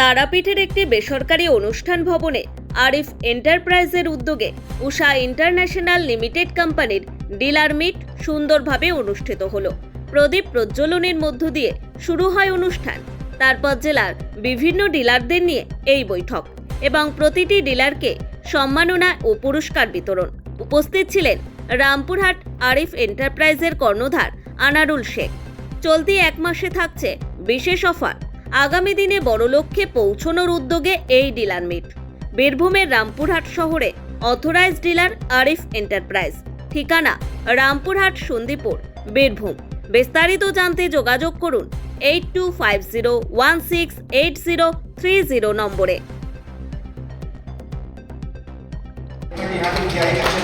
তারাপীঠের একটি বেসরকারি অনুষ্ঠান ভবনে আরিফ এন্টারপ্রাইজের উদ্যোগে উষা ইন্টারন্যাশনাল লিমিটেড কোম্পানির ডিলার মিট সুন্দরভাবে অনুষ্ঠিত হলো। প্রদীপ প্রজ্বলনের মধ্য দিয়ে শুরু হয় অনুষ্ঠান। তারপর জেলার বিভিন্ন ডিলারদের নিয়ে এই বৈঠক এবং প্রতিটি ডিলারকে সম্মাননা ও পুরস্কার বিতরণ। উপস্থিত ছিলেন রামপুরহাট আরিফ এন্টারপ্রাইজের কর্ণধার আনারুল শেখ। চলতি এক মাসে থাকছে বিশেষ অফার। আগামী দিনে বড় লক্ষ্যে পৌঁছনোর উদ্যোগে এই ডিলার মিট বীরভূমের রামপুরহাট শহরে অথরাইজ ডিলার আরিফ এন্টারপ্রাইজ ঠিকানা রামপুরহাট সন্দীপুর বীরভূম বিস্তারিত জানতে যোগাযোগ করুন eight two five zero one six eight zero three zero নম্বরে यहाँ पे किया है अच्छे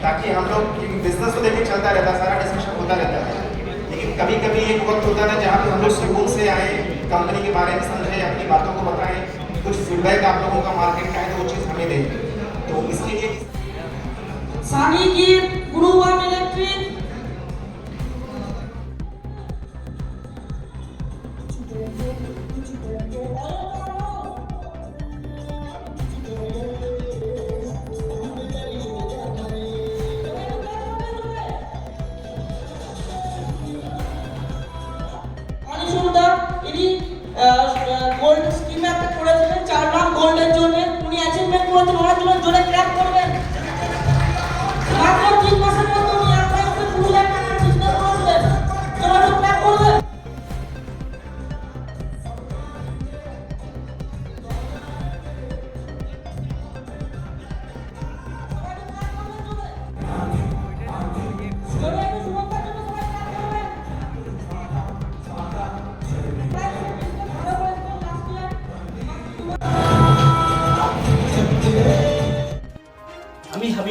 ताकि हम लोग बिजनेस को लेके चलता रहता सारा डिस्कशन होता रहता है लेकिन कभी कभी एक वक्त होता है जहाँ पे हम लोग सुकून से आए कंपनी के बारे में समझे अपनी बातों को बताएँ कुछ फीडबैक आप लोगों का मार्केट का है तो वो चीज़ हमें दें तो इसके लिए साड़ी की गुरुवार इलेक्ट्रिक